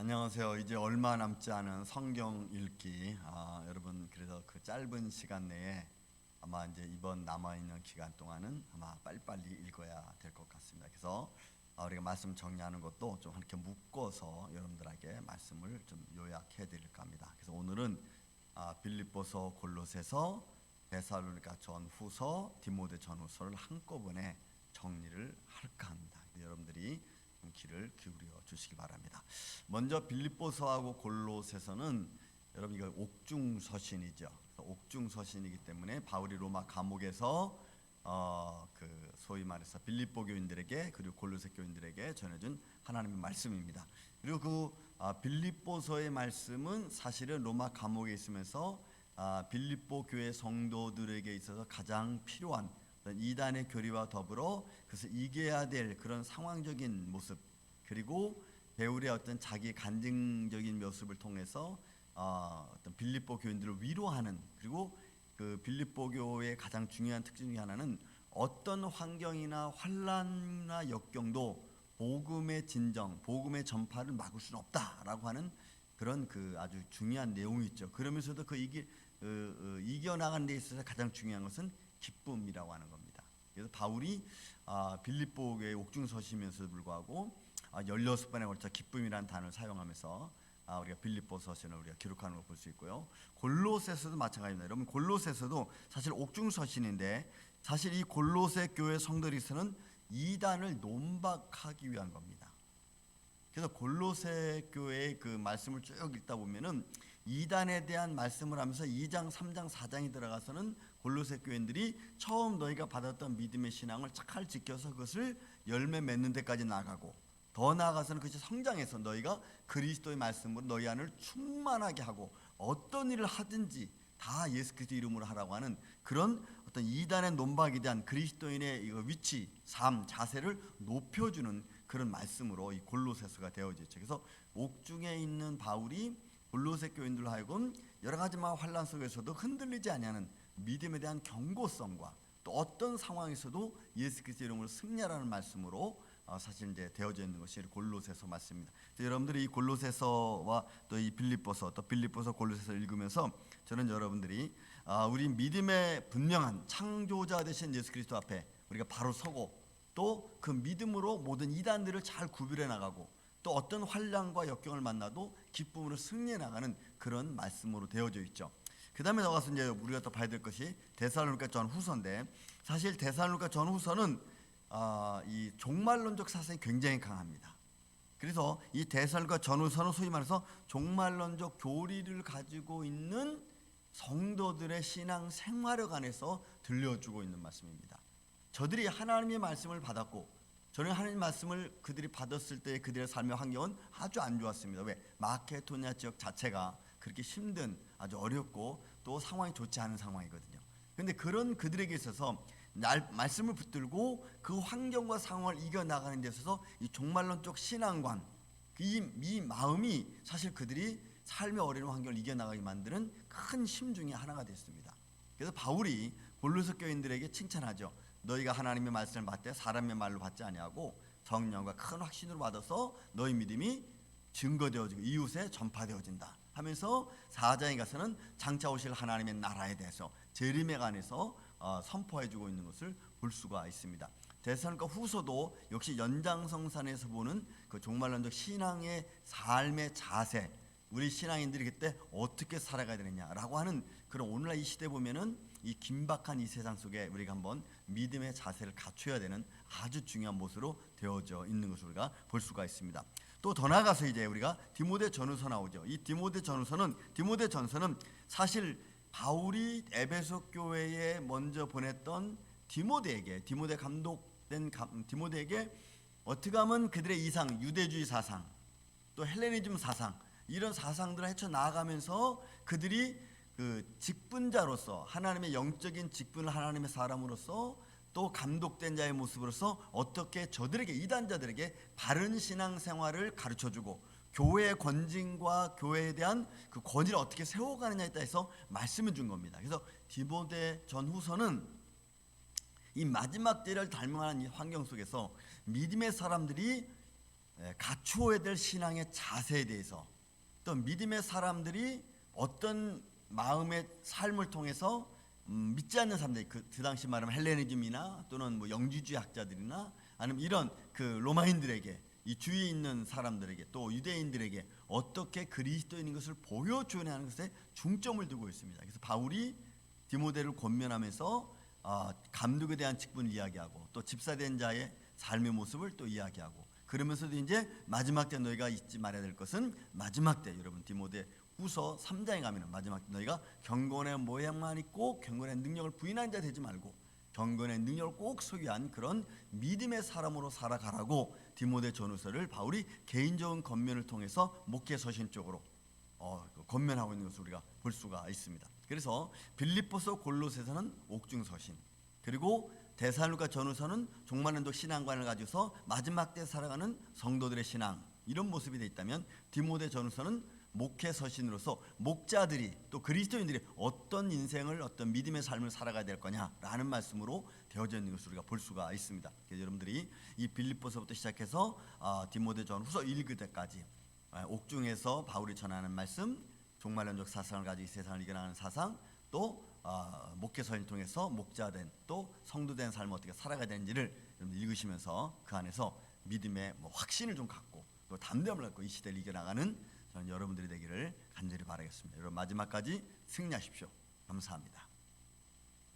안녕하세요. 이제 얼마 남지 않은 성경 읽기. 아, 여러분 그래서 그 짧은 시간 내에 아마 이제 이번 남아 있는 기간 동안은 아마 빨리빨리 읽어야 될 것 같습니다. 그래서 아, 우리가 말씀 정리하는 것도 좀 이렇게 묶어서 여러분들에게 말씀을 좀 요약해 드릴까 합니다. 그래서 오늘은 아, 빌립보서, 골로새서, 데살로니가 전후서, 디모데 전후서를 한꺼번에 정리를 할까 합니다. 여러분들이 좀 귀를 기울여 주시기 바랍니다. 먼저 빌립보서하고 골로새서는 여러분 이거 옥중 서신이죠. 그래서 옥중 서신이기 때문에 바울이 로마 감옥에서 어, 그 소위 말해서 빌립보 교인들에게 그리고 골로새 교인들에게 전해준 하나님의 말씀입니다. 그리고 그 아, 빌립보서의 말씀은 사실은 로마 감옥에 있으면서 아, 빌립보 교회 성도들에게 있어서 가장 필요한 이단의 교리와 더불어 그래서 이겨야 될 그런 상황적인 모습 그리고 배울의 어떤 자기 간증적인 모습을 통해서 어, 어떤 빌립보 교인들을 위로하는 그리고 그 빌립보 교회의 가장 중요한 특징 중에 하나는 어떤 환경이나 환란이나 역경도 복음의 진정, 복음의 전파를 막을 수는 없다라고 하는 그런 그 아주 중요한 내용이 있죠. 그러면서도 그 이기 어, 어, 이겨나가는 데 있어서 가장 중요한 것은 기쁨이라고 하는 겁니다. 그래서 바울이 아, 빌립보 교회 옥중서시면서도 불구하고 아, 16번에 걸쳐 기쁨이라는 단어를 사용하면서 아, 우리가 빌립보 서신을 우리가 기록하는 걸 볼 수 있고요. 골로새서도 마찬가지입니다. 여러분 골로새서도 사실 옥중서신인데 사실 이 골로새 교회 성도리서는 이단을 논박하기 위한 겁니다. 그래서 골로새 교회의 그 말씀을 쭉 읽다 보면은 이단에 대한 말씀을 하면서 2장, 3장, 4장이 들어가서는 골로새 교인들이 처음 너희가 받았던 믿음의 신앙을 잘 지켜서 그것을 열매 맺는 데까지 나가고 더 나아가서는 그것이 성장해서 너희가 그리스도의 말씀으로 너희 안을 충만하게 하고 어떤 일을 하든지 다 예수 그리스도 이름으로 하라고 하는 그런 어떤 이단의 논박에 대한 그리스도인의 이거 위치, 삶, 자세를 높여주는 그런 말씀으로 이 골로새서가 되어져 있죠. 그래서 옥중에 있는 바울이 골로새 교인들로 하여금 여러 가지만 환란 속에서도 흔들리지 아니하는 믿음에 대한 경고성과 또 어떤 상황에서도 예수 그리스도 이름으로 승리하라는 말씀으로 어, 사실 이제 되어져 있는 것이 골로새서. 그래서 여러분들이 이 골로새서와 또 이 빌립보서 또 빌립보서 골로새서 읽으면서 저는 여러분들이 아, 우리 믿음의 분명한 창조자 되신 예수 그리스도 앞에 우리가 바로 서고 또 그 믿음으로 모든 이단들을 잘 구별해 나가고 또 어떤 환란과 역경을 만나도 기쁨으로 승리해 나가는 그런 말씀으로 되어져 있죠. 그 다음에 나가서 이제 우리가 또 봐야 될 것이 데살로니가 전후서인데 사실 데살로니가 전후서는 아, 이 종말론적 사상이 굉장히 강합니다. 그래서 이 대설과 전후서는 소위 말해서 종말론적 교리를 가지고 있는 성도들의 신앙 생활에 관해서 들려주고 있는 말씀입니다. 저들이 하나님의 말씀을 받았고 저는 하나님 말씀을 그들이 받았을 때 그들의 삶의 환경은 아주 안 좋았습니다. 왜? 마케도니아 지역 자체가 그렇게 힘든 아주 어렵고 또 상황이 좋지 않은 상황이거든요. 근데 그런 그들에게 있어서 날, 말씀을 붙들고 그 환경과 상황을 이겨 나가는 데 있어서 이 종말론적 신앙관 이, 이 마음이 사실 그들이 삶의 어려운 환경을 이겨 나가게 만드는 큰 힘 중에 하나가 됐습니다. 그래서 바울이 골로새 교인들에게 칭찬하죠. 너희가 하나님의 말씀을 받되 사람의 말로 받지 아니하고 성령과 큰 확신으로 받아서 너희 믿음이 증거되어지고 이웃에 전파되어진다. 하면서 사장에 가서는 장차 오실 하나님의 나라에 대해서 재림에 관해서 어, 선포해주고 있는 것을 볼 수가 있습니다. 대선과 후서도 역시 연장성산에서 보는 그 종말론적 신앙의 삶의 자세, 우리 신앙인들이 그때 어떻게 살아가야 되느냐라고 하는 그런 오늘날 이 시대 보면은 이 긴박한 이 세상 속에 우리가 한번 믿음의 자세를 갖춰야 되는 아주 중요한 모습으로 되어져 있는 것을 우리가 볼 수가 있습니다. 또 더 나아가서 이제 우리가 디모데 전후서 나오죠. 이 디모데 전후서는 디모데 전서는 사실 바울이 에베소 교회에 먼저 보냈던 디모데에게 디모데 감독된 감, 디모데에게 어떻게 하면 그들의 이상 유대주의 사상 또 헬레니즘 사상 이런 사상들을 헤쳐 나아가면서 그들이 그 직분자로서 하나님의 영적인 직분을 하나님의 사람으로서 또 감독된 자의 모습으로서 어떻게 저들에게 이단자들에게 바른 신앙 생활을 가르쳐 주고 교회의 권징과 교회에 대한 그 권위를 어떻게 세워가느냐에 따라서 말씀을 준 겁니다. 그래서 디모데 전후서는 이 마지막 때를 닮아가는 이 환경 속에서 믿음의 사람들이 에, 갖추어야 될 신앙의 자세에 대해서 또 믿음의 사람들이 어떤 마음의 삶을 통해서 음, 믿지 않는 사람들 그, 그 당시 말하면 헬레니즘이나 또는 뭐 영지주의 학자들이나 아니면 이런 그 로마인들에게 이 주위에 있는 사람들에게 또 유대인들에게 어떻게 그리스도인인 것을 보여줘야 하는 것에 중점을 두고 있습니다. 그래서 바울이 디모데를 권면하면서 아, 감독에 대한 직분을 이야기하고 또 집사된 자의 삶의 모습을 또 이야기하고 그러면서도 이제 마지막 때 너희가 잊지 말아야 될 것은 마지막 때 여러분 디모데 후서 3장에 가면은 마지막 때 너희가 경건의 모양만 있고 경건의 능력을 부인한 자 되지 말고 경건의 능력을 꼭 소유한 그런 믿음의 사람으로 살아가라고 디모데 전후서를 바울이 개인적인 권면을 통해서 목회 서신 쪽으로 어, 그 권면하고 있는 것을 우리가 볼 수가 있습니다. 그래서 빌립보서 골로새서는 옥중 서신 그리고 데살로가 전후서는 종말론적 신앙관을 가지고서 마지막 때 살아가는 성도들의 신앙 이런 모습이 돼 있다면 디모데 전후서는 목회 서신으로서 목자들이 또 그리스도인들이 어떤 인생을 어떤 믿음의 삶을 살아가야 될 거냐라는 말씀으로 되어져 있는 것을 우리가 볼 수가 있습니다. 그래서 여러분들이 이 빌립보서부터 시작해서 아, 디모데 전후서 읽을 때까지 아, 옥중에서 바울이 전하는 말씀, 종말론적 사상을 가지고 이 세상을 이겨나가는 사상, 또 아, 목회서를 통해서 목자된 또 성도된 삶을 어떻게 살아가야 되는지를 읽으시면서 그 안에서 믿음의 뭐 확신을 좀 갖고 또 담대함을 갖고 이 시대를 이겨나가는 저는 여러분들이 되기를 간절히 바라겠습니다. 여러분 마지막까지 승리하십시오. 감사합니다.